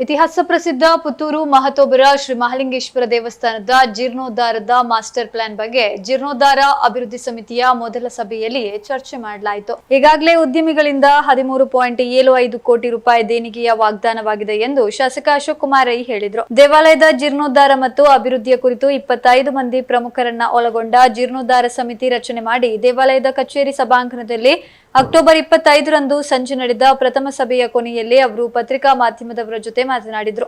ಇತಿಹಾಸ ಪ್ರಸಿದ್ಧ ಪುತ್ತೂರು ಮಹತೋಬರ ಶ್ರೀ ಮಹಾಲಿಂಗೇಶ್ವರ ದೇವಸ್ಥಾನದ ಜೀರ್ಣೋದ್ಧಾರದ ಮಾಸ್ಟರ್ ಪ್ಲಾನ್ ಬಗ್ಗೆ ಜೀರ್ಣೋದ್ಧಾರ ಅಭಿವೃದ್ಧಿ ಸಮಿತಿಯ ಮೊದಲ ಸಭೆಯಲ್ಲಿ ಚರ್ಚೆ ಮಾಡಲಾಯಿತು. ಈಗಾಗಲೇ ಉದ್ಯಮಿಗಳಿಂದ ಹದಿಮೂರು ಪಾಯಿಂಟ್ ಏಳು ಐದು ಕೋಟಿ ರೂಪಾಯಿ ದೇಣಿಗೆಯ ವಾಗ್ದಾನವಾಗಿದೆ ಎಂದು ಶಾಸಕ ಅಶೋಕ್ ಕುಮಾರ್ ಐ ಹೇಳಿದರು. ದೇವಾಲಯದ ಜೀರ್ಣೋದ್ಧಾರ ಮತ್ತು ಅಭಿವೃದ್ಧಿಯ ಕುರಿತು ಇಪ್ಪತ್ತೈದು ಮಂದಿ ಪ್ರಮುಖರನ್ನ ಒಳಗೊಂಡ ಜೀರ್ಣೋದ್ಧಾರ ಸಮಿತಿ ರಚನೆ ಮಾಡಿ ದೇವಾಲಯದ ಕಚೇರಿ ಸಭಾಂಗಣದಲ್ಲಿ ಅಕ್ಟೋಬರ್ ಇಪ್ಪತ್ತೈದರಂದು ಸಂಜೆ ನಡೆದ ಪ್ರಥಮ ಸಭೆಯ ಕೊನೆಯಲ್ಲಿ ಅವರು ಪತ್ರಿಕಾ ಮಾಧ್ಯಮದವರ ಜೊತೆ ಮಾತನಾಡಿದರು.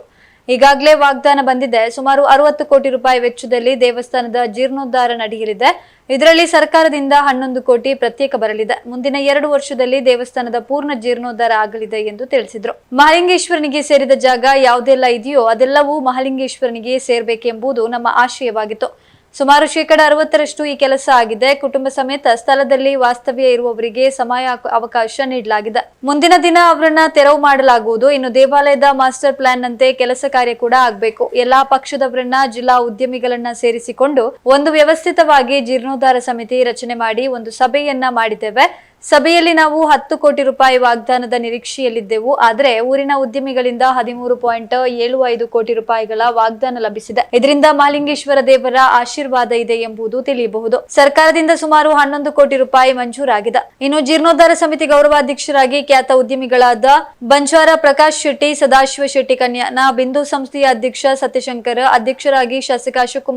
ಈಗಾಗಲೇ ವಾಗ್ದಾನ ಬಂದಿದೆ. ಸುಮಾರು ಅರವತ್ತು ಕೋಟಿ ರೂಪಾಯಿ ವೆಚ್ಚದಲ್ಲಿ ದೇವಸ್ಥಾನದ ಜೀರ್ಣೋದ್ಧಾರ ನಡೆಯಲಿದೆ. ಇದರಲ್ಲಿ ಸರ್ಕಾರದಿಂದ ಹನ್ನೊಂದು ಕೋಟಿ ಪ್ರತ್ಯೇಕ ಬರಲಿದೆ. ಮುಂದಿನ ಎರಡು ವರ್ಷದಲ್ಲಿ ದೇವಸ್ಥಾನದ ಪೂರ್ಣ ಜೀರ್ಣೋದ್ಧಾರ ಆಗಲಿದೆ ಎಂದು ತಿಳಿಸಿದರು. ಮಹಾಲಿಂಗೇಶ್ವರನಿಗೆ ಸೇರಿದ ಜಾಗ ಯಾವುದೆಲ್ಲ ಇದೆಯೋ ಅದೆಲ್ಲವೂ ಮಹಾಲಿಂಗೇಶ್ವರನಿಗೆ ಸೇರ್ಬೇಕೆಂಬುದು ನಮ್ಮ ಆಶಯವಾಗಿತ್ತು. ಸುಮಾರು ಶೇಕಡ ಅರವತ್ತರಷ್ಟು ಈ ಕೆಲಸ ಆಗಿದೆ. ಕುಟುಂಬ ಸಮೇತ ಸ್ಥಳದಲ್ಲಿ ವಾಸ್ತವ್ಯ ಇರುವವರಿಗೆ ಸಮಯ ಅವಕಾಶ ನೀಡಲಾಗಿದೆ. ಮುಂದಿನ ದಿನ ಅವರನ್ನ ತೆರವು ಮಾಡಲಾಗುವುದು. ಇನ್ನು ದೇವಾಲಯದ ಮಾಸ್ಟರ್ ಪ್ಲಾನ್ ನಂತೆ ಕೆಲಸ ಕಾರ್ಯ ಕೂಡ ಆಗಬೇಕು. ಎಲ್ಲಾ ಪಕ್ಷದವರನ್ನ, ಜಿಲ್ಲಾ ಉದ್ಯಮಿಗಳನ್ನ ಸೇರಿಸಿಕೊಂಡು ಒಂದು ವ್ಯವಸ್ಥಿತವಾಗಿ ಜೀರ್ಣೋದ್ಧಾರ ಸಮಿತಿ ರಚನೆ ಮಾಡಿ ಒಂದು ಸಭೆಯನ್ನ ಮಾಡಿದ್ದೇವೆ. ಸಭೆಯಲ್ಲಿ ನಾವು ಹತ್ತು ಕೋಟಿ ರೂಪಾಯಿ ವಾಗ್ದಾನದ ನಿರೀಕ್ಷೆಯಲ್ಲಿದ್ದೆವು, ಆದರೆ ಊರಿನ ಉದ್ಯಮಿಗಳಿಂದ ಹದಿಮೂರು ಪಾಯಿಂಟ್ ಏಳು ಐದು ಕೋಟಿ ರೂಪಾಯಿಗಳ ವಾಗ್ದಾನ ಲಭಿಸಿದೆ. ಇದರಿಂದ ಮಾಲಿಂಗೇಶ್ವರ ದೇವರ ಆಶೀರ್ವಾದ ಇದೆ ಎಂಬುದು ತಿಳಿಯಬಹುದು. ಸರ್ಕಾರದಿಂದ ಸುಮಾರು ಹನ್ನೊಂದು ಕೋಟಿ ರೂಪಾಯಿ ಮಂಜೂರಾಗಿದೆ. ಇನ್ನು ಜೀರ್ಣೋದ್ಧಾರ ಸಮಿತಿ ಗೌರವಾಧ್ಯಕ್ಷರಾಗಿ ಖ್ಯಾತ ಉದ್ಯಮಿಗಳಾದ ಬಂಜಾರ ಪ್ರಕಾಶ್ ಶೆಟ್ಟಿ, ಸದಾಶಿವ ಶೆಟ್ಟಿ ಕನ್ಯಾನ, ಬಿಂದು ಸಂಸ್ಥೆಯ ಅಧ್ಯಕ್ಷ ಸತ್ಯಶಂಕರ್, ಅಧ್ಯಕ್ಷರಾಗಿ ಶಾಸಕ ಅಶೋಕ್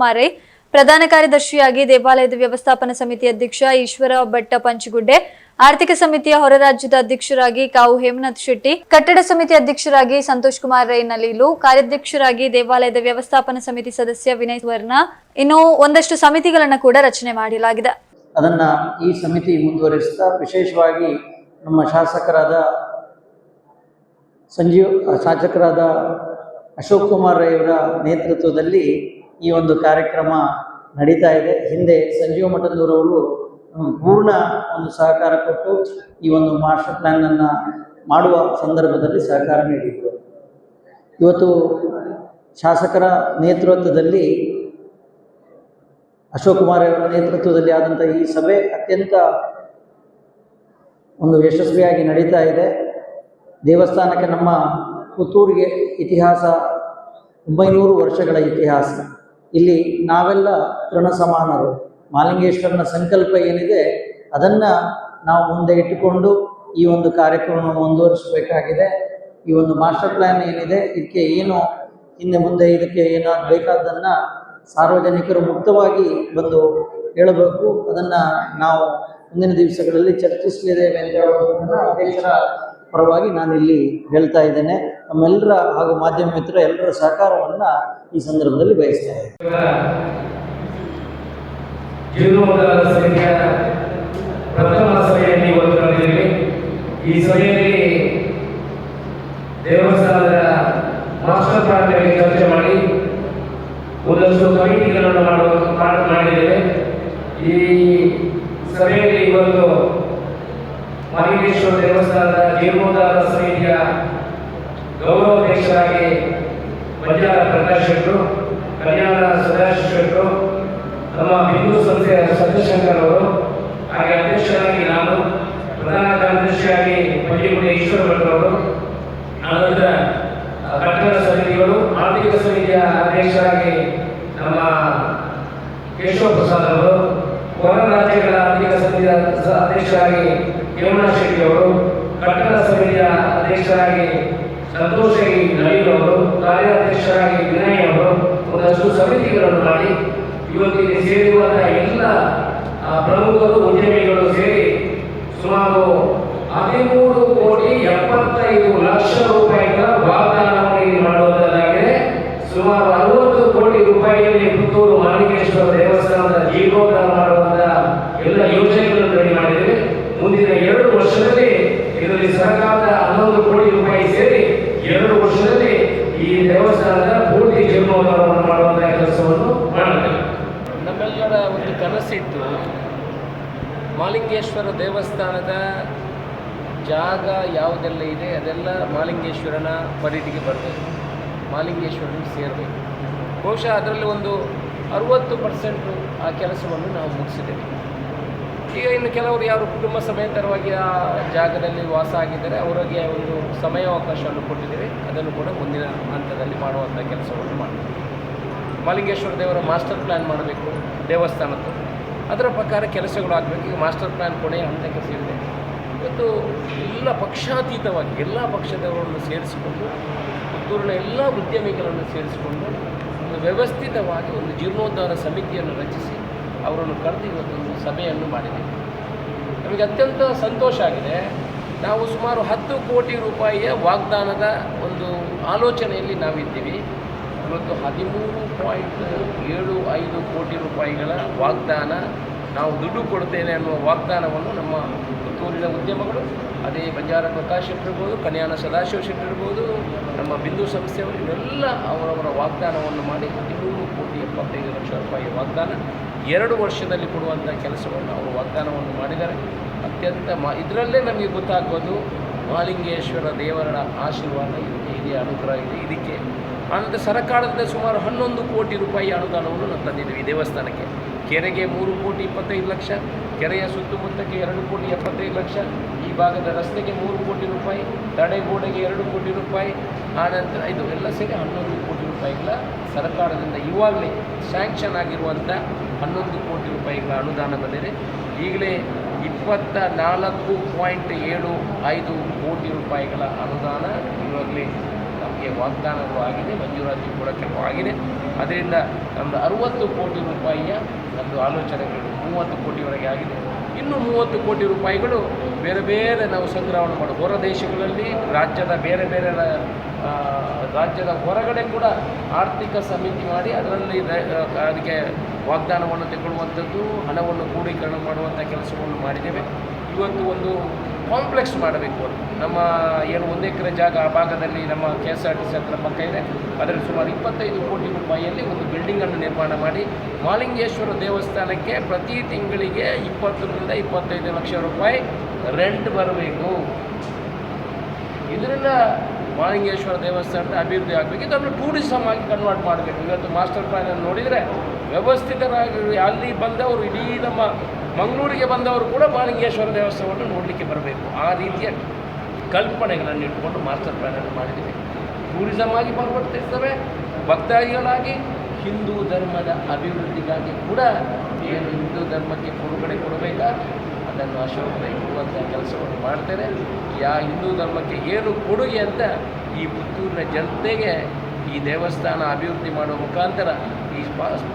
ಪ್ರಧಾನ ಕಾರ್ಯದರ್ಶಿಯಾಗಿ ದೇವಾಲಯದ ವ್ಯವಸ್ಥಾಪನಾ ಸಮಿತಿ ಅಧ್ಯಕ್ಷ ಈಶ್ವರ ಭಟ್ಟ ಪಂಚಗುಡ್ಡೆ ಆರ್ಥಿಕ ಸಮಿತಿಯ ಹೊರ ರಾಜ್ಯದ ಅಧ್ಯಕ್ಷರಾಗಿ ಕಾವು ಹೇಮನಾಥ್ ಶೆಟ್ಟಿ, ಕಟ್ಟಡ ಸಮಿತಿ ಅಧ್ಯಕ್ಷರಾಗಿ ಸಂತೋಷ್ ಕುಮಾರ್ ರೈ ನಲೀಲು ಕಾರ್ಯಾಧ್ಯಕ್ಷರಾಗಿ ದೇವಾಲಯದ ವ್ಯವಸ್ಥಾಪನಾ ಸಮಿತಿ ಸದಸ್ಯ ವಿನಯ್ ವರ್ಣ. ಇನ್ನು ಒಂದಷ್ಟು ಸಮಿತಿಗಳನ್ನು ಕೂಡ ರಚನೆ ಮಾಡಲಾಗಿದೆ. ಅದನ್ನ ಈ ಸಮಿತಿ ಮುಂದುವರಿಸುತ್ತಾ ವಿಶೇಷವಾಗಿ ನಮ್ಮ ಶಾಸಕರಾದ ಸಂಜೀವ್, ಶಾಸಕರಾದ ಅಶೋಕ್ ಕುಮಾರ್ ರೈಯವರ ನೇತೃತ್ವದಲ್ಲಿ ಈ ಒಂದು ಕಾರ್ಯಕ್ರಮ ನಡೀತಾ ಇದೆ. ಹಿಂದೆ ಸಂಜೀವ ಮಠದವರವರು ನಮ್ಗೆ ಪೂರ್ಣ ಒಂದು ಸಹಕಾರ ಕೊಟ್ಟು ಈ ಒಂದು ಮಾಸ್ಟರ್ ಪ್ಲ್ಯಾನನ್ನು ಮಾಡುವ ಸಂದರ್ಭದಲ್ಲಿ ಸಹಕಾರ ನೀಡಿದರು. ಇವತ್ತು ಶಾಸಕರ ನೇತೃತ್ವದಲ್ಲಿ, ಅಶೋಕ್ ಕುಮಾರ್ ಅವರ ನೇತೃತ್ವದಲ್ಲಿ ಆದಂಥ ಈ ಸಭೆ ಅತ್ಯಂತ ಒಂದು ಯಶಸ್ವಿಯಾಗಿ ನಡೀತಾ ಇದೆ. ದೇವಸ್ಥಾನಕ್ಕೆ ನಮ್ಮ ಪುತ್ತೂರಿಗೆ ಇತಿಹಾಸ, ಒಂಬೈನೂರು ವರ್ಷಗಳ ಇತಿಹಾಸ. ಇಲ್ಲಿ ನಾವೆಲ್ಲ ತೃಣ ಸಮಾನರು. ಮಾಲಿಂಗೇಶ್ವರನ ಸಂಕಲ್ಪ ಏನಿದೆ, ಅದನ್ನು ನಾವು ಮುಂದೆ ಇಟ್ಟುಕೊಂಡು ಈ ಒಂದು ಕಾರ್ಯಕ್ರಮವನ್ನು ಮುಂದುವರಿಸಬೇಕಾಗಿದೆ. ಈ ಒಂದು ಮಾಸ್ಟರ್ ಪ್ಲ್ಯಾನ್ ಏನಿದೆ, ಇದಕ್ಕೆ ಏನು ಹಿಂದೆ ಮುಂದೆ ಇದಕ್ಕೆ ಏನಾದ್ರು ಬೇಕಾದ್ದನ್ನು ಸಾರ್ವಜನಿಕರು ಮುಕ್ತವಾಗಿ ಬಂದು ಹೇಳಬೇಕು. ಅದನ್ನು ನಾವು ಮುಂದಿನ ದಿವಸಗಳಲ್ಲಿ ಚರ್ಚಿಸಲಿದ್ದೇವೆ ಅಂತ ಹೇಳೋದನ್ನು ಅಧ್ಯಕ್ಷರ ಪರವಾಗಿ ನಾನು ಇಲ್ಲಿ ಹೇಳ್ತಾ ಇದ್ದೇನೆ. ನಮ್ಮೆಲ್ಲರ ಹಾಗೂ ಮಾಧ್ಯಮ ಮಿತ್ರ ಎಲ್ಲರ ಸಹಕಾರವನ್ನು ಈ ಸಂದರ್ಭದಲ್ಲಿ ಬಯಸ್ತಾ ಜೀರ್ಣೋದ್ಧಾರ ಸಮಿತಿಯ ಪ್ರಥಮ ಸಭೆಯಲ್ಲಿ ಇವತ್ತು ನಡೆದಿದೆ ಈ ಸಭೆಯಲ್ಲಿ ದೇವಸ್ಥಾನದ ಮಾಸ್ಟರ್ ಪ್ಲಾನ್ ಬಗ್ಗೆ ಚರ್ಚೆ ಮಾಡಿ ಒಂದಷ್ಟು ಕಮಿಟಿಗಳನ್ನು ಮಾಡುವ ಮಾಡ್- ಮಾಡಿದ್ದೇವೆ. ಈ ಸಭೆಯಲ್ಲಿ ಇವತ್ತು ಮಹಾಲಿಂಗೇಶ್ವರ ದೇವಸ್ಥಾನದ ಜೀರ್ಣೋದ್ಧಾರ ಸಮಿತಿಯ ಗೌರವಾಧ್ಯಕ್ಷರಾಗಿ ಬಂಜಾರ ಪ್ರಕಾಶ್ ಶೆಟ್ಟರು ಕಲ್ಯಾಣ ಸದಾಶಿವ ಶೆಟ್ಟರು ನಮ್ಮ ಹಿಂದೂ ಸಂಸ್ಥೆಯ ಸತ್ಯಶಂಕರ್ ಅವರು ಹಾಗೆ ಅಧ್ಯಕ್ಷರಾಗಿ ನಾನು ಪ್ರಧಾನ ಕಾರ್ಯದರ್ಶಿಯಾಗಿ ಪಂಡಿಗುಡಿ ಈಶ್ವರ ಭಟ್ ಅವರು ಆನಂತರ ಆ, ಕಟ್ಟಡ ಸಮಿತಿಗಳು ಆರ್ಥಿಕ ಸಮಿತಿಯ ಅಧ್ಯಕ್ಷರಾಗಿ ನಮ್ಮ ಕೇಶವ ಪ್ರಸಾದ್ ಅವರು ಹೊರ ರಾಜ್ಯಗಳ ಆರ್ಥಿಕ ಸಮಿತಿಯ ಅಧ್ಯಕ್ಷರಾಗಿ ಯಮುನಾ ಶೆಟ್ಟಿ ಅವರು ಕಟ್ಟಡ ಸಮಿತಿಯ ಅಧ್ಯಕ್ಷರಾಗಿ ಸಂತೋಷಿ ನವೀನ್ ಅವರು ಕಾರ್ಯಾಧ್ಯಕ್ಷರಾಗಿ ವಿನಯ್ ಅವರು ಒಂದಷ್ಟು ಸಮಿತಿಗಳನ್ನು ಮಾಡಿ ಇವತ್ತಿಗೆ ಸೇರಿರುವಂತಹ ಎಲ್ಲ ಪ್ರಮುಖರು ಉದ್ಯಮಿಗಳು ಸೇರಿ ಸುಮಾರು ಹದಿಮೂರು ಕೋಟಿ ಎಪ್ಪತ್ತೈದು ಲಕ್ಷ ರೂಪಾಯಿಗಳ ವಾಗ್ದಾನವನ್ನು ಇಲ್ಲಿ ಮಾಡುವುದಾಗಿದೆ ಸುಮಾರು ಅರವತ್ತು ಕೋಟಿ ರೂಪಾಯಿಯಲ್ಲಿ ಪುತ್ತೂರು ಮಾಲಿಕೇಶ್ವರ ದೇವಸ್ಥಾನದ ಜೀರ್ಣೋದ್ಧಾರ ಮಾಡುವಂತಹ ಎಲ್ಲ ಯೋಜನೆಗಳನ್ನು ರೆಡಿ ಮಾಡಿದ್ದೇವೆ. ಮುಂದಿನ ಎರಡು ವರ್ಷದಲ್ಲಿ ಇದರಲ್ಲಿ ಸರ್ಕಾರದ ಹನ್ನೊಂದು ಕೋಟಿ ರೂಪಾಯಿ ಸೇರಿ ಎರಡು ವರ್ಷದಲ್ಲಿ ಈ ದೇವಸ್ಥಾನದ ಪೂರ್ತಿ ಜೀರ್ಣೋದ್ಧಾರವನ್ನು ಮಾಡುವಂತಹ ಕೆಲಸವನ್ನು ಮಾಡುತ್ತೇವೆ ನಮ್ಮೆಲ್ಲರ ಕನಸಿತ್ತು ಮಾಲಿಂಗೇಶ್ವರ ದೇವಸ್ಥಾನದ ಜಾಗ ಯಾವುದೆಲ್ಲ ಇದೆ ಅದೆಲ್ಲ ಮಾಲಿಂಗೇಶ್ವರನ ಪರಿಧಿಗೆ ಬರಬೇಕು. ಮಾಲಿಂಗೇಶ್ವರನಿಗೆ ಸೇರಬೇಕು. ಬಹುಶಃ ಅದರಲ್ಲಿ ಒಂದು ಅರುವತ್ತು ಪರ್ಸೆಂಟು ಆ ಕೆಲಸವನ್ನು ನಾವು ಮುಗಿಸಿದ್ದೇವೆ. ಈಗ ಇನ್ನು ಕೆಲವರು ಯಾರು ಕುಟುಂಬ ಸಮೇತರವಾಗಿ ಆ ಜಾಗದಲ್ಲಿ ವಾಸ ಆಗಿದ್ದಾರೆ, ಅವರಿಗೆ ಒಂದು ಸಮಯಾವಕಾಶವನ್ನು ಕೊಟ್ಟಿದ್ದೇವೆ. ಅದನ್ನು ಕೂಡ ಮುಂದಿನ ಹಂತದಲ್ಲಿ ಮಾಡುವಂಥ ಕೆಲಸವನ್ನು ಮಾಡ್ತೀವಿ. ಮಾಲಿಂಗೇಶ್ವರ ದೇವರ ಮಾಸ್ಟರ್ ಪ್ಲ್ಯಾನ್ ಮಾಡಬೇಕು, ದೇವಸ್ಥಾನದ್ದು. ಅದರ ಪ್ರಕಾರ ಕೆಲಸಗಳು ಆಗಬೇಕು. ಈಗ ಮಾಸ್ಟರ್ ಪ್ಲ್ಯಾನ್ ಕೊನೆಯ ಹಂತಕ್ಕೆ ಸೇರಿದೆ. ಇವತ್ತು ಎಲ್ಲ ಪಕ್ಷಾತೀತವಾಗಿ ಎಲ್ಲ ಪಕ್ಷದವರನ್ನು ಸೇರಿಸಿಕೊಂಡು, ಪುತ್ತೂರಿನ ಎಲ್ಲ ಉದ್ಯಮಿಗಳನ್ನು ಸೇರಿಸಿಕೊಂಡು ಒಂದು ವ್ಯವಸ್ಥಿತವಾಗಿ ಒಂದು ಜೀರ್ಣೋದ್ಧಾರ ಸಮಿತಿಯನ್ನು ರಚಿಸಿ ಅವರನ್ನು ಕರೆದು ಇವತ್ತೊಂದು ಸಭೆಯನ್ನು ಮಾಡಿದೆ ನಮಗೆ ಅತ್ಯಂತ ಸಂತೋಷ ಆಗಿದೆ. ನಾವು ಸುಮಾರು ಹತ್ತು ಕೋಟಿ ರೂಪಾಯಿಯ ವಾಗ್ದಾನದ ಒಂದು ಆಲೋಚನೆಯಲ್ಲಿ ನಾವಿದ್ದೀವಿ. ಇವತ್ತು ಹದಿಮೂರು ಪಾಯಿಂಟ್ ಏಳು ಐದು ಕೋಟಿ ರೂಪಾಯಿಗಳ ವಾಗ್ದಾನ ನಾವು ದುಡ್ಡು ಕೊಡ್ತೇನೆ ಅನ್ನುವ ವಾಗ್ದಾನವನ್ನು ನಮ್ಮ ಪುತ್ತೂರಿನ ಉದ್ಯಮಗಳು, ಅದೇ ಬಂಜಾರ ಪ್ರಕಾಶ್ ಶೆಟ್ಟಿ ಇರ್ಬೋದು ಕನ್ಯಾನ ಸದಾಶಿವ ಶೆಟ್ಟಿ ಇರ್ಬೋದು, ನಮ್ಮ ಬಿಂದು ಸಂಸ್ಥೆಯವರು ಇವೆಲ್ಲ ಅವರವರ ವಾಗ್ದಾನವನ್ನು ಮಾಡಿ ಹದಿಮೂರು ಕೋಟಿ ಎಪ್ಪತ್ತೈದು ಲಕ್ಷ ರೂಪಾಯಿ ವಾಗ್ದಾನ ಎರಡು ವರ್ಷದಲ್ಲಿ ಕೊಡುವಂಥ ಕೆಲಸವನ್ನು ಅವರು ವಾಗ್ದಾನವನ್ನು ಮಾಡಿದ್ದಾರೆ. ಅತ್ಯಂತ ಮಾ, ಇದರಲ್ಲೇ ನಮಗೆ ಗೊತ್ತಾಗ್ಬೋದು ಮಹಾಲಿಂಗೇಶ್ವರ ದೇವರ ಆಶೀರ್ವಾದ ಇದಕ್ಕೆ, ಇದೆ ಅನುಗ್ರಹ ಇದೆ, ಇದಕ್ಕೆ. ಆನಂತರ ಸರ್ಕಾರದಿಂದ ಸುಮಾರು ಹನ್ನೊಂದು ಕೋಟಿ ರೂಪಾಯಿ ಅನುದಾನವನ್ನು ನಾವು ತಂದಿದ್ದೀವಿ ದೇವಸ್ಥಾನಕ್ಕೆ. ಕೆರೆಗೆ ಮೂರು ಕೋಟಿ ಇಪ್ಪತ್ತೈದು ಲಕ್ಷ, ಕೆರೆಯ ಸುತ್ತಮುತ್ತಕ್ಕೆ ಎರಡು ಕೋಟಿ ಎಪ್ಪತ್ತೈದು ಲಕ್ಷ, ಈ ಭಾಗದ ರಸ್ತೆಗೆ ಮೂರು ಕೋಟಿ ರೂಪಾಯಿ, ತಡೆಗೋಡೆಗೆ ಎರಡು ಕೋಟಿ ರೂಪಾಯಿ, ಆನಂತರ ಇದು ಎಲ್ಲ ಸೇರಿ ಹನ್ನೊಂದು ಕೋಟಿ ರೂಪಾಯಿಗಳ ಸರ್ಕಾರದಿಂದ ಇವಾಗಲೇ ಸ್ಯಾಂಕ್ಷನ್ ಆಗಿರುವಂಥ ಹನ್ನೊಂದು ಕೋಟಿ ರೂಪಾಯಿಗಳ ಅನುದಾನ ಬಂದಿದೆ. ಈಗಲೇ ಇಪ್ಪತ್ತ ನಾಲ್ಕು ಪಾಯಿಂಟ್ ಏಳು ಐದು ಕೋಟಿ ರೂಪಾಯಿಗಳ ಅನುದಾನ ಇವಾಗಲೇ ನಮಗೆ ವಾಗ್ದಾನಗಳು ಆಗಿದೆ, ಮಂಜೂರಾತಿ ಕೂಡ ಕೆಲವು ಆಗಿದೆ. ಅದರಿಂದ ನಮ್ಮದು ಅರುವತ್ತು ಕೋಟಿ ರೂಪಾಯಿಯ ಒಂದು ಆಲೋಚನೆಗಳು ಮೂವತ್ತು ಕೋಟಿವರೆಗೆ ಆಗಿದೆ. ಇನ್ನು ಮೂವತ್ತು ಕೋಟಿ ರೂಪಾಯಿಗಳು ಬೇರೆ ಬೇರೆ ನಾವು ಸಂಗ್ರಹಣೆ ಮಾಡಿ ಹೊರ ದೇಶಗಳಲ್ಲಿ, ರಾಜ್ಯದ ಬೇರೆ ಬೇರೆ ರಾಜ್ಯದ ಹೊರಗಡೆ ಕೂಡ ಆರ್ಥಿಕ ಸಮಿತಿ ಮಾಡಿ ಅದರಲ್ಲಿ ಅದಕ್ಕೆ ವಾಗ್ದಾನವನ್ನು ತೆಗೊಳ್ಳುವಂಥದ್ದು, ಹಣವನ್ನು ಕ್ರೋಢೀಕರಣ ಮಾಡುವಂಥ ಕೆಲಸವನ್ನು ಮಾಡಿದ್ದೇವೆ. ಇವತ್ತು ಒಂದು ಕಾಂಪ್ಲೆಕ್ಸ್ ಮಾಡಬೇಕು ನಮ್ಮ ಏನು ಒಂದು ಎಕರೆ ಜಾಗ ಆ ಭಾಗದಲ್ಲಿ ನಮ್ಮ K S R T C ಹತ್ರ ಪಕ್ಕ ಇದೆ. ಅದರಲ್ಲಿ ಸುಮಾರು ಇಪ್ಪತ್ತೈದು ಕೋಟಿ ರೂಪಾಯಿಯಲ್ಲಿ ಒಂದು ಬಿಲ್ಡಿಂಗನ್ನು ನಿರ್ಮಾಣ ಮಾಡಿ ಮಾಲಿಂಗೇಶ್ವರ ದೇವಸ್ಥಾನಕ್ಕೆ ಪ್ರತಿ ತಿಂಗಳಿಗೆ ಇಪ್ಪತ್ತರಿಂದ ಇಪ್ಪತ್ತೈದು ಲಕ್ಷ ರೂಪಾಯಿ ರೆಂಟ್ ಬರಬೇಕು. ಇದರಿಂದ ಮಾಲಿಂಗೇಶ್ವರ ದೇವಸ್ಥಾನದ ಅಭಿವೃದ್ಧಿ ಆಗಬೇಕು. ಇದನ್ನು ಟೂರಿಸಮ್ ಆಗಿ ಕನ್ವರ್ಟ್ ಮಾಡಬೇಕು. ಇವತ್ತು ಮಾಸ್ಟರ್ ಪ್ಲಾನನ್ನು ನೋಡಿದರೆ ವ್ಯವಸ್ಥಿತರಾಗಿ ಅಲ್ಲಿ ಬಂದವರು ಇಡೀ ನಮ್ಮ ಮಂಗಳೂರಿಗೆ ಬಂದವರು ಕೂಡ ಬಾಲಿಂಗೇಶ್ವರ ದೇವಸ್ಥಾನವನ್ನು ನೋಡಲಿಕ್ಕೆ ಬರಬೇಕು. ಆ ರೀತಿಯ ಕಲ್ಪನೆಗಳನ್ನು ಇಟ್ಕೊಂಡು ಮಾಸ್ಟರ್ ಪ್ಲಾನನ್ನು ಮಾಡಿದ್ದೀವಿ. ಟೂರಿಸಮ್ ಆಗಿ ಪರಿವರ್ತಿಸ್ತವೆ ಭಕ್ತಾದಿಗಳಾಗಿ, ಹಿಂದೂ ಧರ್ಮದ ಅಭಿವೃದ್ಧಿಗಾಗಿ ಕೂಡ ಏನು ಹಿಂದೂ ಧರ್ಮಕ್ಕೆ ಕೊಡುಗಡೆ ಕೊಡಬೇಕಾ? ಅದನ್ನು ಅಶೋಕ ಕೊಡುವಂಥ ಕೆಲಸವನ್ನು ಮಾಡ್ತೇನೆ ಯಾ ಹಿಂದೂ ಧರ್ಮಕ್ಕೆ ಏನು ಕೊಡುಗೆ ಅಂತ ಈ ಪುತ್ತೂರಿನ ಜನತೆಗೆ ಈ ದೇವಸ್ಥಾನ ಅಭಿವೃದ್ಧಿ ಮಾಡುವ ಮುಖಾಂತರ ಈ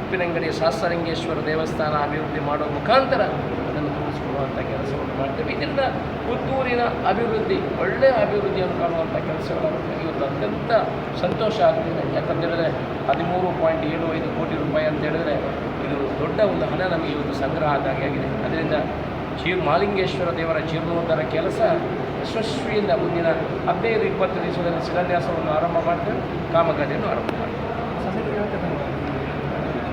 ಉಪ್ಪಿನಂಗಡಿ ಶಾಸ್ತ್ರಲಿಂಗೇಶ್ವರ ದೇವಸ್ಥಾನ ಅಭಿವೃದ್ಧಿ ಮಾಡುವ ಮುಖಾಂತರ ಅದನ್ನು ತೋರಿಸಿಕೊಡುವಂಥ ಕೆಲಸವನ್ನು ಮಾಡ್ತೇವೆ. ಇದರಿಂದ ಪುತ್ತೂರಿನ ಅಭಿವೃದ್ಧಿ ಒಳ್ಳೆಯ ಅಭಿವೃದ್ಧಿಯನ್ನು ಕಾಣುವಂಥ ಕೆಲಸಗಳನ್ನು ಇವತ್ತು ಅತ್ಯಂತ ಸಂತೋಷ ಆಗ್ತಿದೆ. ಯಾಕಂತೇಳಿದ್ರೆ ಹದಿಮೂರು ಪಾಯಿಂಟ್ ಏಳು ಐದು ಕೋಟಿ ರೂಪಾಯಿ ಅಂತ ಹೇಳಿದ್ರೆ ಇದು ದೊಡ್ಡ ಒಂದು ಹಣ ನಮಗೆ ಇವತ್ತು ಸಂಗ್ರಹ ಆದಾಗಿ ಆಗಿದೆ. ಅದರಿಂದ ಜೀರ್ ಮಾಲಿಂಗೇಶ್ವರ ದೇವರ ಜೀರ್ಣೋದ್ಧಾರ ಕೆಲಸ ಯಶಸ್ವಿಯಿಂದ ಮುಂದಿನ ಹದಿನೈದು, ಇಪ್ಪತ್ತು ದಿವಸದಲ್ಲಿ ಶಿಲಾನ್ಯಾಸವನ್ನು ಆರಂಭ ಮಾಡ್ತೇವೆ. ಕಾಮಗಾರಿಯನ್ನು ಆರಂಭ ಮಾಡ್ತೇವೆ.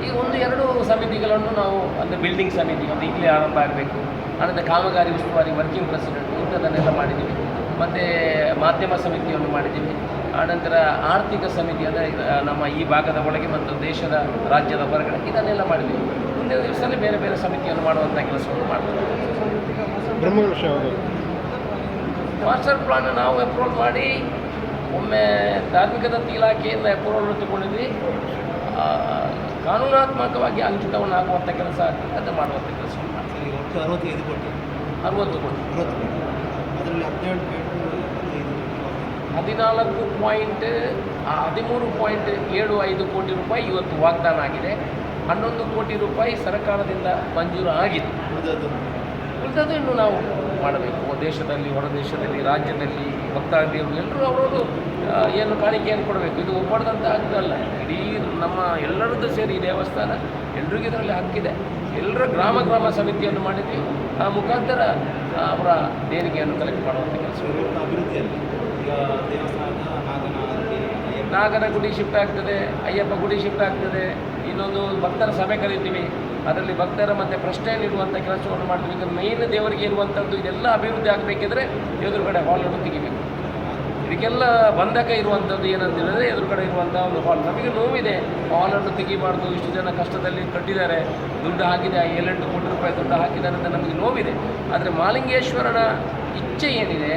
ಈ ಒಂದು ಎರಡು ಸಮಿತಿಗಳನ್ನು ನಾವು ಅಂದರೆ ಬಿಲ್ಡಿಂಗ್ ಸಮಿತಿ ಒಂದು ಈಗಲೇ ಆರಂಭ ಆಗಬೇಕು. ಆನಂತರ ಕಾಮಗಾರಿ ಉಸ್ತುವಾರಿ ವರ್ಕಿಂಗ್ ಪ್ರೆಸಿಡೆಂಟ್ ಇಂಥದ್ದನ್ನೆಲ್ಲ ಮಾಡಿದ್ದೀವಿ. ಮತ್ತು ಮಾಧ್ಯಮ ಸಮಿತಿಯನ್ನು ಮಾಡಿದ್ದೀವಿ. ಆನಂತರ ಆರ್ಥಿಕ ಸಮಿತಿ ಅಂದರೆ ನಮ್ಮ ಈ ಭಾಗದ ಒಳಗೆ ಮತ್ತು ದೇಶದ ರಾಜ್ಯದ ಹೊರಗಡೆ ಇದನ್ನೆಲ್ಲ ಮಾಡಿದ್ದೀವಿ. ಮುಂದಿನ ದಿವಸದಲ್ಲಿ ಬೇರೆ ಬೇರೆ ಸಮಿತಿಯನ್ನು ಮಾಡುವಂಥ ಕೆಲಸವನ್ನು ಮಾಡ್ತೀವಿ. ಮಾಸ್ಟರ್ ಪ್ಲಾನ್ ನಾವು ಅಪ್ರೂವಲ್ ಮಾಡಿ ಒಮ್ಮೆ ಧಾರ್ಮಿಕ ದತ್ತಿ ಇಲಾಖೆಯಿಂದ ಅಪ್ರೂವಲ್ ತಗೊಂಡಿದ್ವಿ. ಕಾನೂನಾತ್ಮಕವಾಗಿ ಅಂಕಿತವನ್ನು ಹಾಕುವಂಥ ಕೆಲಸ ಆಗ್ತದೆ ಅದು ಮಾಡುವಂಥ ಕೆಲಸ. ಮಾಡ್ತೀವಿ ಒಟ್ಟು ಅರವತ್ತೈದು ಕೋಟಿ. ಅರವತ್ತು ಕೋಟಿ. ಅರವತ್ತು ಕೋಟಿ. ಅದರಲ್ಲಿ ಹದಿನೇಳು ಹದಿನಾಲ್ಕು ಪಾಯಿಂಟ್ ಹದಿಮೂರು ಪಾಯಿಂಟ್ ಏಳು ಐದು ಕೋಟಿ ರೂಪಾಯಿ ಇವತ್ತು ವಾಗ್ದಾನ ಆಗಿದೆ. ಹನ್ನೊಂದು ಕೋಟಿ ರೂಪಾಯಿ ಸರ್ಕಾರದಿಂದ ಮಂಜೂರು ಆಗಿದೆ. ಉಳಿದದ್ದು ಉಳಿದದ್ದು ಇನ್ನು ನಾವು ಮಾಡಬೇಕು. ದೇಶದಲ್ಲಿ ಹೊರ ದೇಶದಲ್ಲಿ ರಾಜ್ಯದಲ್ಲಿ ಭಕ್ತಾದಿಗಳು ಎಲ್ಲರೂ ಅವರವರು ಏನು ಕಾಣಿಕೆಯನ್ನು ಕೊಡಬೇಕು? ಇದು ಒಬ್ಬಡ್ದಂತ ಆಗ್ತಲ್ಲ ಇಡೀ ನಮ್ಮ ಎಲ್ಲರದ್ದು ಸೇರಿ ದೇವಸ್ಥಾನ ಎಲ್ರಿಗೂ ಇದರಲ್ಲಿ ಹಕ್ಕಿದೆ. ಎಲ್ಲರ ಗ್ರಾಮ ಗ್ರಾಮ ಸಮಿತಿಯನ್ನು ಮಾಡಿದ್ವಿ. ಆ ಮುಖಾಂತರ ಅವರ ದೇಣಿಗೆಯನ್ನು ಕಲೆಕ್ಟ್ ಮಾಡುವಂಥ ಕೆಲಸ. ಅಭಿವೃದ್ಧಿಯಲ್ಲಿ ನಾಗನ ಗುಡಿ ಶಿಫ್ಟ್ ಆಗ್ತದೆ, ಅಯ್ಯಪ್ಪ ಗುಡಿ ಶಿಫ್ಟ್ ಆಗ್ತದೆ. ಇನ್ನೊಂದು ಭಕ್ತರ ಸಭೆ ಕರೀತೀವಿ. ಅದರಲ್ಲಿ ಭಕ್ತರ ಮತ್ತು ಪ್ರಶ್ನೆ ನೀಡುವಂಥ ಕೆಲಸವನ್ನು ಮಾಡ್ತೀವಿ. ಮೇನ್ ದೇವರಿಗೆ ಇರುವಂಥದ್ದು ಇದೆಲ್ಲ ಅಭಿವೃದ್ಧಿ ಆಗಬೇಕಿದ್ರೆ ಎದುರುಗಡೆ ಹಾಲನ್ನು ತೆಗಿಬೇಕು. ಅದಕ್ಕೆಲ್ಲ ಬಂಧಕ ಇರುವಂಥದ್ದು ಏನಂತ ಹೇಳಿದ್ರೆ ಎದುರುಗಡೆ ಇರುವಂಥ ಒಂದು ಹಾಲ್ ನಮಗೆ ನೋವಿದೆ. ಹಾಲನ್ನು ತೆಗಿಬಾರ್ದು. ಇಷ್ಟು ಜನ ಕಷ್ಟದಲ್ಲಿ ಕಟ್ಟಿದ್ದಾರೆ. ದುಡ್ಡು ಹಾಕಿದೆ. ಏಳೆಂಟು ಕೋಟಿ ರೂಪಾಯಿ ದುಡ್ಡು ಹಾಕಿದ್ದಾರೆ ಅಂತ ನಮಗೆ ನೋವಿದೆ. ಆದರೆ ಮಾಲಿಂಗೇಶ್ವರನ ಇಚ್ಛೆ ಏನಿದೆ,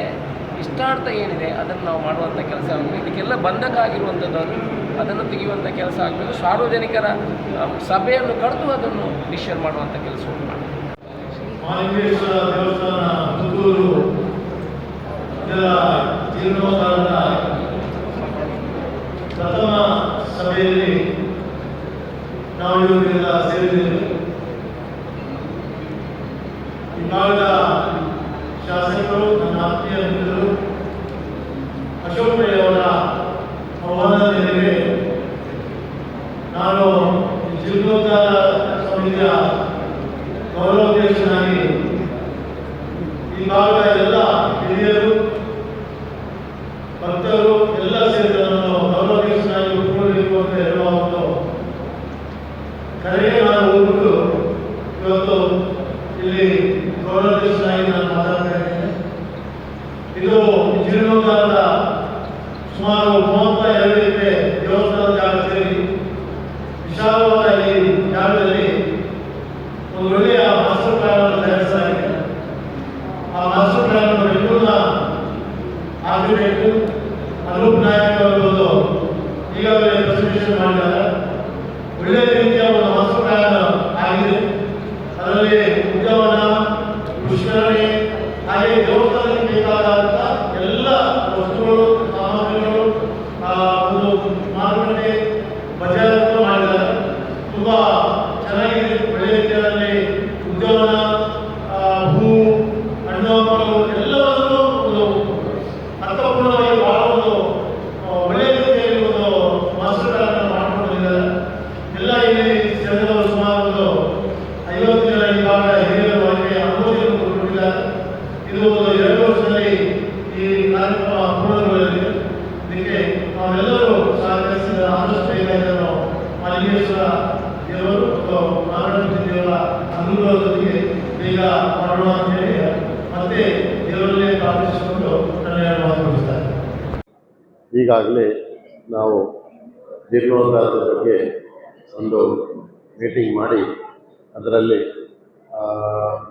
ಇಷ್ಟಾರ್ಥ ಏನಿದೆ, ಅದನ್ನು ನಾವು ಮಾಡುವಂಥ ಕೆಲಸ ಆಗಬೇಕು. ಇದಕ್ಕೆಲ್ಲ ಬಂಧಕ ಆಗಿರುವಂಥದ್ದು ಅದು. ಅದನ್ನು ತೆಗೆಯುವಂಥ ಕೆಲಸ ಆಗಬೇಕು. ಸಾರ್ವಜನಿಕರ ಸಭೆಯನ್ನು ಕರೆದು ಅದನ್ನು ಡಿಸಿಷನ್ ಮಾಡುವಂಥ ಕೆಲಸವನ್ನು ಮಾಡಬೇಕು. ಮಾಲಿಂಗೇಶ್ವರ ಪುತ್ತೂರು ಇದರ ಜೀರ್ಣೋದ್ಧಾರದ ಪ್ರಥಮ ಸಭೆಯಲ್ಲಿ ನಾವು ಇವತ್ತಿನ ಸೇರಿದ್ದೇವೆ ಈ ಭಾಗದ ಶಾಸಕರು ನನ್ನ ಆತ್ಮೀಯ ಮಿತ್ರರು ಅಶೋಕ್ ರೈ ಅವರ ಆಹ್ವಾನದ ಮೇರೆಗೆ ನಾನು ಈ ಜೀರ್ಣೋದ್ಧಾರ ಸಮಿತಿಯ ಗೌರವಾಧ್ಯಕ್ಷನಾಗಿ ಈ ಭಾಗದ ಎಲ್ಲ ಹಿರಿಯರು ಭಕ್ತರು ಎಲ್ಲ ಸೇರಿ ನನ್ನನ್ನು ಗೌರವಾಧ್ಯಕ್ಷನಾಗಿ ಒಪ್ಪಿಕೊಳ್ಳಬೇಕು ಅಂತ ಹೇಳುವ ಒಂದು ಕರೆಗೆ ನಾನು ಹೋಗ್ಬಿಟ್ಟು ಇವತ್ತು ಇಲ್ಲಿ ಗೌರವಾಧ್ಯಕ್ಷನಾಗಿ ನಾನು ಮಾತಾಡ್ತಾ ಇದ್ದೇನೆ ಇದು ಜೀರ್ಣೋದ್ಧಾರದ ಸುಮಾರು ಮೂವತ್ತ ಎರಡು ಎಕರೆ ದೇವಸ್ಥಾನದ ಜಾಗ ಸೇರಿ ವಿಶಾಲವಾದ ಈ ಜಾಗದಲ್ಲಿ ಒಂದು ಒಳ್ಳೆಯ ಮಾಸ್ಟರ್ ಪ್ಲಾನ್ ಅನ್ನು ತಯಾರಿಸಲಾಗಿದೆ ಆ ಮಾಸ್ಟರ್ ಪ್ಲಾನ್ ಅನ್ನು ಬೆಂಗಳೂರಿನ ಆರ್ಕಿಟೆಕ್ಟ್ ಅನೂಪ್ ನಾಯಕ್ ಅವರು ಒಂದು ಈಗಾಗಲೇ ಪ್ರೆಸೆಂಟೇಷನ್ ಮಾಡಿದ್ದಾರೆ ಒಳ್ಳೆಯ ರೀತಿಯ ಒಂದು ಮಾಸ್ಟರ್ ಪ್ಲಾನ್ ಆಗಿದೆ ಅದರಲ್ಲಿ ಉದ್ಯಾನವನ ಪುಷ್ಕರಣಿ ಹಾಗೆ ದೇವಸ್ಥಾನಕ್ಕೆ ಬೇಕಾದಂಥ ಎಲ್ಲ ವಸ್ತುಗಳು ಸಾಮಗ್ರಿಗಳು ಆ ಒಂದು ಮಾರುಕಟ್ಟೆ ಬಜಾರ್ ಅಂತ ಮಾಡಿದ್ದಾರೆ ತುಂಬಾ ಚೆನ್ನಾಗಿದೆ ಒಳ್ಳೆಯ ರೀತಿಯಲ್ಲಿ ಉದ್ಯಾನವನ ಆ, ಹೂ ಹಣ್ಣು ಹಂಪಲು ಎಲ್ಲವನ್ನು ಒಂದು ಅರ್ಥಪೂರ್ಣವಾಗಿ ಬಹಳ ಒಂದು ಆ, ಒಳ್ಳೆಯ ರೀತಿಯಲ್ಲಿ ಒಂದು ಮಾಸ್ಟರ್ ಪ್ಲಾನ್ ಮಾಡ್ಕೊಂಡು ಬಂದಿದ್ದಾರೆ ಎಲ್ಲ ಇಲ್ಲಿ ಸೇರಿದವರು ಸುಮಾರು ಒಂದು ಐವತ್ತು ಜನ ಈ ಭಾಗ ಹಿರಿಯರು ಅವರಿಗೆ ಅನುಮತಿಯನ್ನು ಕೊಟ್ಟಿದ್ದಾರೆ ಇದು ಒಂದು ಎರಡು ವರ್ಷದಲ್ಲಿ ಈ ಕಾರ್ಯಕ್ರಮ ಪೂರ್ಣಗೊಳ್ಳಲಿದೆ ಇದಕ್ಕೆ ನಾವೆಲ್ಲರೂ ಸಹಕರಿಸಿದ ಆದಷ್ಟು ಬೇಗ ಇದನ್ನು ಮಲ್ಲಿಗೇಶ್ವರ ದೇವರು ಮತ್ತು ನಾಗರಪತಿ ದೇವರ ಅನುಗ್ರಹದೊಂದಿಗೆ ಬೇಗ ಮಾಡೋಣ ಅಂತ ಹೇಳಿ ಮತ್ತೆ ದೇವರಲ್ಲೇ ಪ್ರಾರ್ಥಿಸಿಕೊಂಡು ನನ್ನ ಈಗಾಗಲೇ ನಾವು ಜೀರ್ಣೋದ್ಧಾರದ ಬಗ್ಗೆ ಒಂದು ಮೀಟಿಂಗ್ ಮಾಡಿ ಅದರಲ್ಲಿ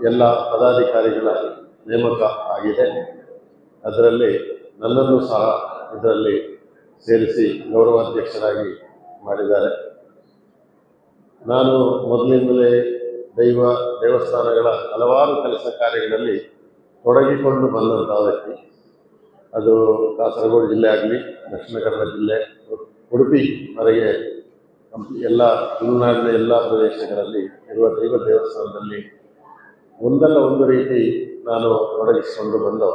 ಎಲ್ಲ ಪದಾಧಿಕಾರಿಗಳ ನೇಮಕ ಆಗಿದೆ. ಅದರಲ್ಲಿ ನನ್ನನ್ನು ಸಹ ಇದರಲ್ಲಿ ಸೇರಿಸಿ ಗೌರವಾಧ್ಯಕ್ಷರಾಗಿ ಮಾಡಿದ್ದಾರೆ. ನಾನು ಮೊದಲಿಂದಲೇ ದೈವ ದೇವಸ್ಥಾನಗಳ ಹಲವಾರು ಕೆಲಸ ಕಾರ್ಯಗಳಲ್ಲಿ ತೊಡಗಿಕೊಂಡು ಬಂದಂಥ ವ್ಯಕ್ತಿ. ಅದು ಕಾಸರಗೋಡು ಜಿಲ್ಲೆ ಆಗಲಿ, ದಕ್ಷಿಣ ಕನ್ನಡ ಜಿಲ್ಲೆ ಉಡುಪಿವರೆಗೆ ಕಂಪ್ಲಿ ಎಲ್ಲ ತುಳುನಾಡಿನ ಎಲ್ಲ ಪ್ರದೇಶಗಳಲ್ಲಿ, ಇರುವ ದೈವ ದೇವಸ್ಥಾನದಲ್ಲಿ ಒಂದಲ್ಲ ಒಂದು ರೀತಿ ನಾನು ತೊಡಗಿಸಿಕೊಂಡು ಬಂದು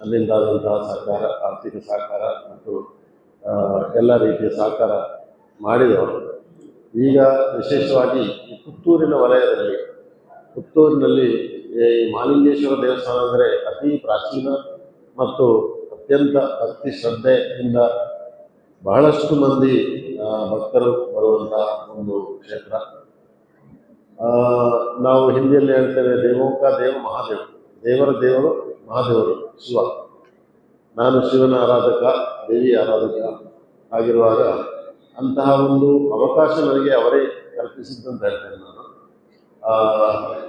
ಅಲ್ಲಿಂದಾದಂತಹ ಸಹಕಾರ ಆರ್ಥಿಕ ಸಹಕಾರ ಮತ್ತು ಎಲ್ಲ ರೀತಿಯ ಸಹಕಾರ ಮಾಡಿದವರು ಈಗ ವಿಶೇಷವಾಗಿ ಪುತ್ತೂರಿನ ವಲಯದಲ್ಲಿ, ಪುತ್ತೂರಿನಲ್ಲಿ ಈ ಮಾಲಿಂಗೇಶ್ವರ ದೇವಸ್ಥಾನ ಅಂದರೆ ಅತಿ ಪ್ರಾಚೀನ ಮತ್ತು ಅತ್ಯಂತ ಭಕ್ತಿ ಶ್ರದ್ಧೆಯಿಂದ ಬಹಳಷ್ಟು ಮಂದಿ ಭಕ್ತರು ಬರುವಂಥ ಒಂದು ಕ್ಷೇತ್ರ. ನಾವು ಹಿಂದಿಯಲ್ಲಿ ಹೇಳ್ತೇವೆ ದೇವೋಕ ದೇವ ಮಹಾದೇವ. ದೇವರ ದೇವರು ಮಹಾದೇವರು ಶಿವ. ನಾನು ಶಿವನ ಆರಾಧಕ, ದೇವಿ ಆರಾಧಕ ಆಗಿರುವಾಗ ಅಂತಹ ಒಂದು ಅವಕಾಶ ನನಗೆ ಅವರೇ ಕಲ್ಪಿಸಿದ್ದಂತ ಹೇಳ್ತೇನೆ ನಾನು.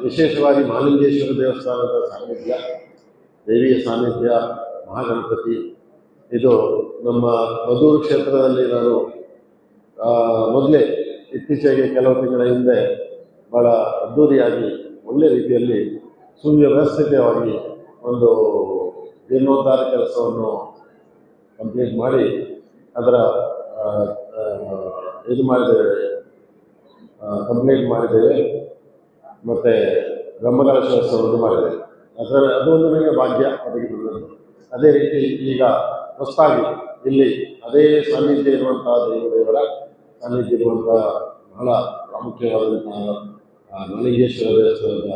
ವಿಶೇಷವಾಗಿ ಮಹಾಲಿಂಗೇಶ್ವರ ದೇವಸ್ಥಾನದ ಸಾನ್ನಿಧ್ಯ, ದೇವಿಯ ಸಾನ್ನಿಧ್ಯ, ಮಹಾಗಣಪತಿ, ಇದು ನಮ್ಮ ಮಧೂರು ಕ್ಷೇತ್ರದಲ್ಲಿ ನಾನು ಮೊದಲೇ ಇತ್ತೀಚೆಗೆ ಕೆಲವು ತಿಂಗಳ ಹಿಂದೆ ಭಾಳ ಅದ್ಧೂರಿಯಾಗಿ ಒಳ್ಳೆ ರೀತಿಯಲ್ಲಿ ಸುವ್ಯವಸ್ಥಿತವಾಗಿ ಒಂದು ಜೀರ್ಣೋದ್ಧಾರ ಕೆಲಸವನ್ನು ಕಂಪ್ಲೀಟ್ ಮಾಡಿ ಅದರ ಇದು ಮಾಡಿದ್ದೇವೆ ಕಂಪ್ಲೇಂಟ್ ಮಾಡಿದ್ದೇವೆ ಮತ್ತು ಬ್ರಹ್ಮಕಲಶೋತ್ಸವವನ್ನು ಮಾಡಿದ್ದೇವೆ ಅದರ ಅದು ಒಂದು ನನಗೆ ಭಾಗ್ಯ ಅದಕ್ಕೆ ಬಂದದ್ದು ಅದೇ ರೀತಿ ಈಗ ಹೊಸದಾಗಿ ಇಲ್ಲಿ ಅದೇ ಸಾನ್ನಿಧ್ಯ ಇರುವಂತಹ ದೇವದೇವರ ಸಾನ್ನಿಧ್ಯ ಇರುವಂತಹ ಬಹಳ ಪ್ರಾಮುಖ್ಯವಾದಂತಹ ಮಲಿಂಗೇಶ್ವರ ದೇವಸ್ಥಾನದ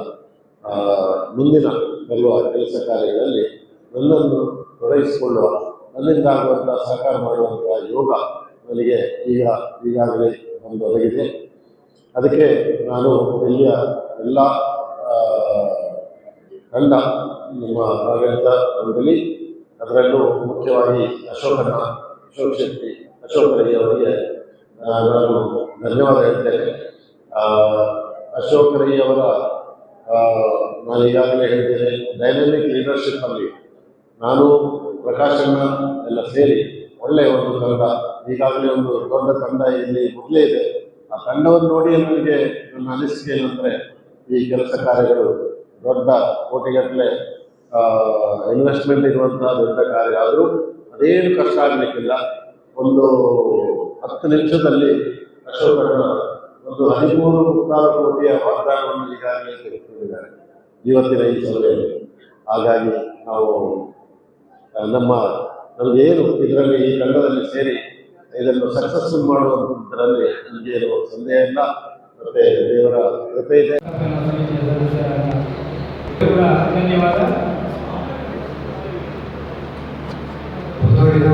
ಮುಂದಿನ ಬರುವ ಕೆಲಸ ಕಾರ್ಯಗಳಲ್ಲಿ ನನ್ನನ್ನು ತೊಡಗಿಸಿಕೊಳ್ಳುವ, ನನ್ನಿಂದ ಆಗುವಂಥ ಸಹಕಾರ ಮಾಡುವಂಥ ಯೋಗ ನನಗೆ ಈಗ ಈಗಾಗಲೇ ಒಂದು ಒದಗಿದೆ. ಅದಕ್ಕೆ ನಾನು ಇಲ್ಲಿಯ ಎಲ್ಲ ಆ, ನಿಮ್ಮ ಆಡಳಿತ ಮಂಡಳಿ ಅದರಲ್ಲೂ ಮುಖ್ಯವಾಗಿ ಅಶೋಕನ ಅಶೋಕ್ ಶೆಟ್ಟಿ ಅಶೋಕ್ ಅವರಿಗೆ ನಾನು ಧನ್ಯವಾದ ಹೇಳ್ತೇನೆ. ಅಶೋಕ್ ರೈಯವರ ನಾನು ಈಗಾಗಲೇ ಹೇಳಿದ್ದೇನೆ ಡೈನಮಿಕ್ ಲೀಡರ್ಶಿಪ್ಪಲ್ಲಿ ನಾನು ಪ್ರಕಾಶಣ್ಣ ಎಲ್ಲ ಸೇರಿ ಒಳ್ಳೆಯ ಒಂದು ತಂಡ. ಈಗಾಗಲೇ ಒಂದು ದೊಡ್ಡ ತಂಡ ಇಲ್ಲಿ ಮೊದಲೇ ಇದೆ. ಆ ತಂಡವನ್ನು ನೋಡಿ ನನಗೆ ನನ್ನ ಅನಿಸಿಕೆ ಏನಂದರೆ ಈ ಕೆಲಸ ಕಾರ್ಯಗಳು ದೊಡ್ಡ ಕೋಟಿಗಟ್ಟಲೆ ಇನ್ವೆಸ್ಟ್ಮೆಂಟ್ ಇರುವಂತಹ ದೊಡ್ಡ ಕಾರ್ಯ. ಆದರೂ ಅದೇನು ಕಷ್ಟ ಆಗಲಿಕ್ಕಿಲ್ಲ. ಒಂದು ಹತ್ತು ನಿಮಿಷದಲ್ಲಿ ಒಂದು ಹದಿಮೂರು ಮುಕ್ಕಾಲು ಕೋಟಿಯ ವಾಗ್ದಾನವನ್ನು ಈಗಾಗಲೇ ತೆಗೆದುಕೊಂಡಿದ್ದಾರೆ. ಇವತ್ತಿನ ಈ ಸಭೆಯಲ್ಲಿ. ಹಾಗಾಗಿ ನಾವು ನಮ್ಮ ನಮಗೇನು ಇದರಲ್ಲಿ ಈ ತಂಡದಲ್ಲಿ ಸೇರಿ ಇದನ್ನು ಸಕ್ಸಸ್ಫುಲ್ ಮಾಡುವಂಥದ್ರಲ್ಲಿ ನಮಗೇನು ಸಂದೇಹ ಇಲ್ಲ. ಮತ್ತೆ ದೇವರ ಕೃಪೆ ಇದೆ. ಪುತ್ತೂರಿನ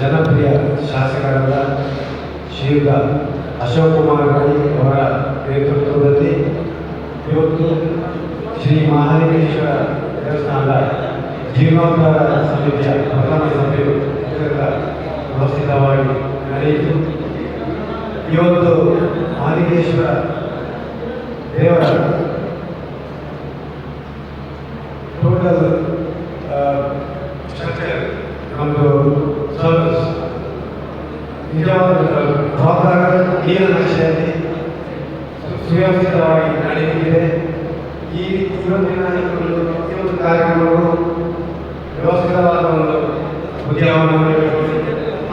ಜನಪ್ರಿಯ ಶಾಸಕರಾದ ಶ್ರೀಯುತ ಅಶೋಕ್ ಕುಮಾರ್ ಅವರ ನೇತೃತ್ವದಲ್ಲಿ ಇವತ್ತು ಶ್ರೀ ಮಹಾಲಿಂಗೇಶ್ವರ ದೇವಸ್ಥಾನದ ಜೀರ್ಣೋದ್ಧಾರ ಸಮಿತಿಯ ಪ್ರಥಮ ಸಭೆಯು ವ್ಯವಸ್ಥಿತವಾಗಿ ನಡೆಯಿತು. ಇವತ್ತು ಆದಿಕೇಶ್ವರ ದೇವರ ಟೋಟಲ್ ಸ್ಟ್ರಕ್ಚರ್ ಒಂದು ಸರ್ವಿಸ್ ನಿಜವಾದ ವಾತಾವರಣ ನೀಲನಕ್ಷೆಯಲ್ಲಿ ಸುವ್ಯವಸ್ಥಿತವಾಗಿ ನಡೆಯುತ್ತಿದೆ ಈ ಇವತ್ತಿನ ಈ ಒಂದು ಪ್ರತಿಯೊಂದು ಕಾರ್ಯಕ್ರಮಗಳು ವ್ಯವಸ್ಥಿತವಾದ ಒಂದು ಉದ್ಯಾನವನ ಇರ್ಬೋದು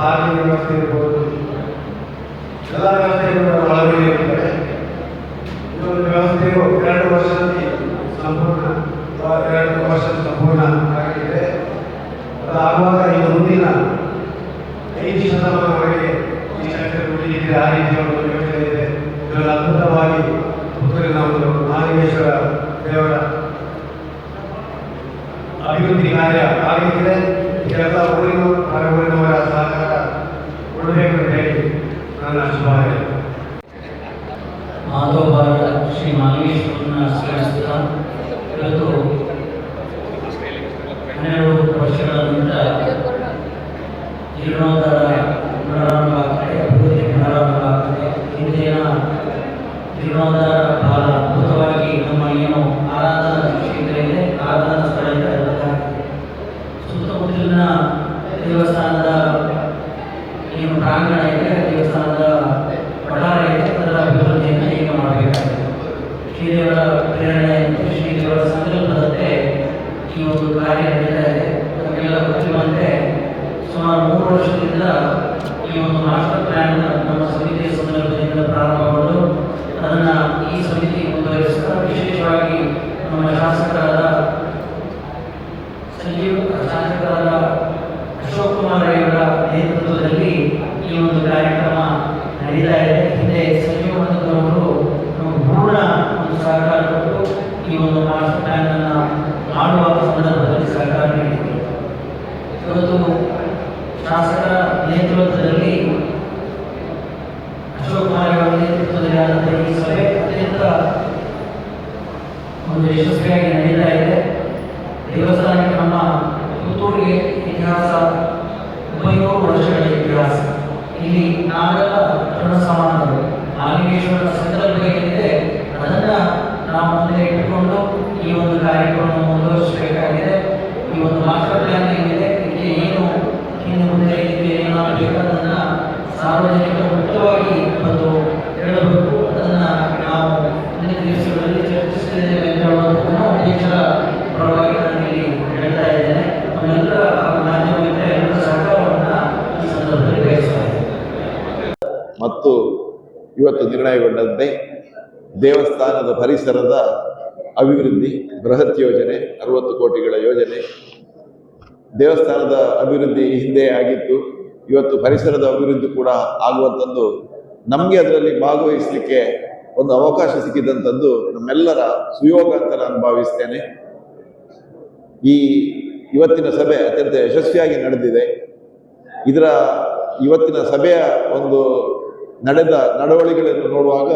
ಪಾರ್ಕಿಂಗ್ ವ್ಯವಸ್ಥೆ ಇರ್ಬೋದು ಎಲ್ಲ ವ್ಯವಸ್ಥೆಗಳು ಒಳಗೆ ಇರ್ತವೆ ಒಂದು ವ್ಯವಸ್ಥೆಯು ಎರಡು ವರ್ಷದಲ್ಲಿ ಸಂಪೂರ್ಣ, ಎರಡು ವರ್ಷ ಸಂಪೂರ್ಣ ಆಗಿದೆ. ಅದಾಗುವಾಗ ಈ ಮುಂದಿನ ಐದು ಶತಮಾನವರೆಗೆ ಈ ಸ್ಟ್ರಕ್ಚರ್ ಉಳಿದಿದೆ ಆ ರೀತಿಯ ಒಂದು ಯೋಜನೆ ಇದೆ. ಇದರಲ್ಲಿ ಅದ್ಭುತವಾಗಿ ಪುತ್ತೂರಿನ ಒಂದು ಮಹಾಲಿಂಗೇಶ್ವರ ದೇವರ ಅಭಿವೃದ್ಧಿ ಕಾರ್ಯ ಆಗಿದೆ ಇದೆಲ್ಲ ಊರಿನ ಹೊರ ಊರಿನವರ ಸಹಕಾರ ಕೊಡಬೇಕು ಅಂತ ಹೇಳಿ ನನ್ನ ಶುಭಾಶಯ ಮಾಧವಬಾರದ ಶ್ರೀ ಮಾಲಿಂಗೇಶ್ವರನ ಸ್ಮರಿಸುತ್ತಾ ಇವತ್ತು ಹನ್ನೆರಡು ವರ್ಷಗಳ ನಂತರ ಜೀರ್ಣೋದ್ಧಾರ ಪುನರಾರಂಭ ಆಗ್ತದೆ ಅಭಿವೃದ್ಧಿ ಪುನರಾರಂಭ ಆಗ್ತದೆ ಹಿಂದಿನ ಜೀರ್ಣೋದ್ಧಾರ ಬಹಳ ಅದ್ಭುತವಾಗಿ ನಮ್ಮ ಏನು ಆರಾಧನಾ ಕ್ಷೇತ್ರ ಇದೆ ಆರಾಧನಾ ಸ್ಥಳ ಇದೆ ಅದಕ್ಕಾಗಿ ಸುತ್ತಮುತ್ತಲಿನ ದೇವಸ್ಥಾನದ ಏನು ಪ್ರಾಂಗಣ ಇದೆ ದೇವಸ್ಥಾನದ ವಠಾರ ಇದೆ ಅದರ ಅಭಿವೃದ್ಧಿಯನ್ನು ಈಗ ಮಾಡಬೇಕಾಗಿದೆ ಶ್ರೀದೇವರ ಪ್ರೇರಣೆಯಂತೆ ಶ್ರೀದೇವರ ಸಂಕಲ್ಪದಂತೆ ಈ ಒಂದು ಕಾರ್ಯ ನಡೀತಾ ಇದೆ ನಮಗೆಲ್ಲ ಗೊತ್ತಿರುವಂತೆ ಸುಮಾರು ಮೂರು ವರ್ಷದಿಂದ ಈ ಒಂದು ಮಾಸ್ಟರ್ ಪ್ಲಾನ್ ನಮ್ಮ ಸಮಿತಿಯ ಸಂದರ್ಭದಿಂದ ಪ್ರಾರಂಭಗೊಂಡು ಅದನ್ನ ಈ ಸಮಿತಿ ಮುಂದುವರಿಸುತ್ತಾ ವಿಶೇಷವಾಗಿ ನಮ್ಮ ಶಾಸಕರಾದ ಸಂಜೀವ್, ಶಾಸಕರಾದ ಅಶೋಕ್ ಕುಮಾರ್ ಅವರ ನೇತೃತ್ವದಲ್ಲಿ ಈ ಒಂದು ಕಾರ್ಯಕ್ರಮ ನಡೀತಾ ಇದೆ. ಹಿಂದೆ ಸಂಜೀವ್ ನಮಗೆ ಪೂರ್ಣ ಒಂದು ಸಹಕಾರ ಕೊಟ್ಟು ಈ ಒಂದು ಮಾಸ್ಟರ್ ಪ್ಲಾನ್ ಅನ್ನು ಮಾಡುವ ಸಂದರ್ಭದಲ್ಲಿ ಸಹಕಾರ ನೀಡಿದರು. ಇವತ್ತು ಶಾಸಕರ ನೇತೃತ್ವದಲ್ಲಿ ಅಶೋಕ್ ಕುಮಾರ್ ನೇತೃತ್ವದಲ್ಲಿ ಆದಂತಹ ಈ ಸಭೆ ಅತ್ಯಂತ ಒಂದು ಯಶಸ್ವಿಯಾಗಿ ನಡೀತಾ ಇದೆ ದೇವಸ್ಥಾನಕ್ಕೆ ನಮ್ಮ ಪುತ್ತೂರಿಗೆ ಇತಿಹಾಸ ಒಂಬೈನೂರು ವರ್ಷಗಳ ಇತಿಹಾಸ ಇಲ್ಲಿ ನಾವೆಲ್ಲ ತೃಣ ಸಮಾನರು ಮಾಲಿಂಗೇಶ್ವರನ ಸಂದರ್ಭ ಏನಿದೆ ಅದನ್ನ ನಾವು ಮುಂದೆ ಇಟ್ಟುಕೊಂಡು ಈ ಒಂದು ಕಾರ್ಯಕ್ರಮ ಮುಂದುವರಿಸಬೇಕಾಗಿದೆ ಈ ಒಂದು ಮಾಸ್ಟರ್ ಪ್ಲಾನ್ ಏನಿದೆ ಇದಕ್ಕೆ ಏನು ಇನ್ನು ಮುಂದೆ ಇದಕ್ಕೆ ಏನಾಗಬೇಕು ಅದನ್ನ ಸಾರ್ವಜನಿಕ ಮುಕ್ತವಾಗಿ ಬಂದು ಹೇಳಬೇಕು ಅದನ್ನ ನಾವು ಮುಂದಿನ ದಿವಸಗಳಲ್ಲಿ ಚರ್ಚಿಸಿದ್ದೇವೆ ಅಂತ ಹೇಳುವಂಥದ್ದನ್ನು ಅಧ್ಯಕ್ಷರ ಪರವಾಗಿ ನಾನು ಇಲ್ಲಿ ಹೇಳ್ತಾ ಇದ್ದೇನೆ ನಮ್ಮೆಲ್ಲರ ಮಾಧ್ಯಮ ಎಲ್ಲರ ಸಹಕಾರವನ್ನು ಈ ಸಂದರ್ಭದಲ್ಲಿ ಬಯಸ್ತಾ ಇದ್ದೇನೆ ಮತ್ತು ಇವತ್ತು ನಿರ್ಣಯಗೊಂಡಂತೆ ದೇವಸ್ಥಾನದ ಪರಿಸರದ ಅಭಿವೃದ್ಧಿ, ಬೃಹತ್ ಯೋಜನೆ, ಅರವತ್ತು ಕೋಟಿಗಳ ಯೋಜನೆ. ದೇವಸ್ಥಾನದ ಅಭಿವೃದ್ಧಿ ಹಿಂದೆ ಆಗಿತ್ತು. ಇವತ್ತು ಪರಿಸರದ ಅಭಿವೃದ್ಧಿ ಕೂಡ ಆಗುವಂಥದ್ದು ನಮಗೆ ಅದರಲ್ಲಿ ಭಾಗವಹಿಸಲಿಕ್ಕೆ ಒಂದು ಅವಕಾಶ ಸಿಕ್ಕಿದಂಥದ್ದು ನಮ್ಮೆಲ್ಲರ ಸುಯೋಗ ಅಂತ ನಾನು ಭಾವಿಸ್ತೇನೆ. ಈ ಇವತ್ತಿನ ಸಭೆ ಅತ್ಯಂತ ಯಶಸ್ವಿಯಾಗಿ ನಡೆದಿದೆ. ಇದರ ಇವತ್ತಿನ ಸಭೆಯ ಒಂದು ನಡೆದ ನಡವಳಿಕೆಗಳನ್ನು ನೋಡುವಾಗ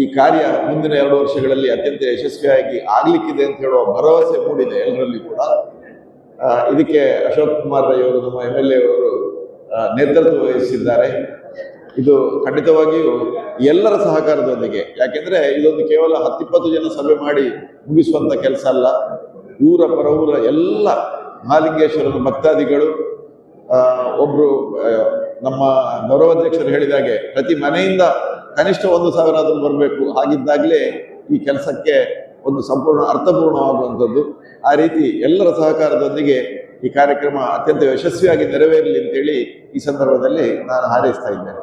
ಈ ಕಾರ್ಯ ಮುಂದಿನ ಎರಡು ವರ್ಷಗಳಲ್ಲಿ ಅತ್ಯಂತ ಯಶಸ್ವಿಯಾಗಿ ಆಗ್ಲಿಕ್ಕಿದೆ ಅಂತ ಹೇಳುವ ಭರವಸೆ ಮೂಡಿದೆ ಎಲ್ಲರಲ್ಲಿ ಕೂಡ. ಇದಕ್ಕೆ ಅಶೋಕ್ ಕುಮಾರ್ ರೈ ನಮ್ಮ ಎಂ ಎಲ್ ಎ ಅವರು ನೇತೃತ್ವ ವಹಿಸಿದ್ದಾರೆ. ಇದು ಖಂಡಿತವಾಗಿಯೂ ಎಲ್ಲರ ಸಹಕಾರದೊಂದಿಗೆ. ಯಾಕೆಂದ್ರೆ ಇದೊಂದು ಕೇವಲ ಹತ್ತಿಪ್ಪತ್ತು ಜನ ಸಭೆ ಮಾಡಿ ಮುಗಿಸುವಂತ ಕೆಲಸ ಅಲ್ಲ. ಊರ ಪರ ಎಲ್ಲ ಮಹಾಲಿಂಗೇಶ್ವರನ ಭಕ್ತಾದಿಗಳು ಒಬ್ರು ನಮ್ಮ ಗೌರವಾಧ್ಯಕ್ಷರು ಹೇಳಿದಾಗೆ ಪ್ರತಿ ಮನೆಯಿಂದ ಕನಿಷ್ಠ ಒಂದು ಸಾವಿರ ಆದರೂ ಬರಬೇಕು. ಹಾಗಿದ್ದಾಗಲೇ ಈ ಕೆಲಸಕ್ಕೆ ಒಂದು ಸಂಪೂರ್ಣ ಅರ್ಥಪೂರ್ಣವಾಗುವಂಥದ್ದು. ಆ ರೀತಿ ಎಲ್ಲರ ಸಹಕಾರದೊಂದಿಗೆ ಈ ಕಾರ್ಯಕ್ರಮ ಅತ್ಯಂತ ಯಶಸ್ವಿಯಾಗಿ ನೆರವೇರಲಿ ಅಂತೇಳಿ ಈ ಸಂದರ್ಭದಲ್ಲಿ ನಾನು ಹಾರೈಸ್ತಾ ಇದ್ದೇನೆ.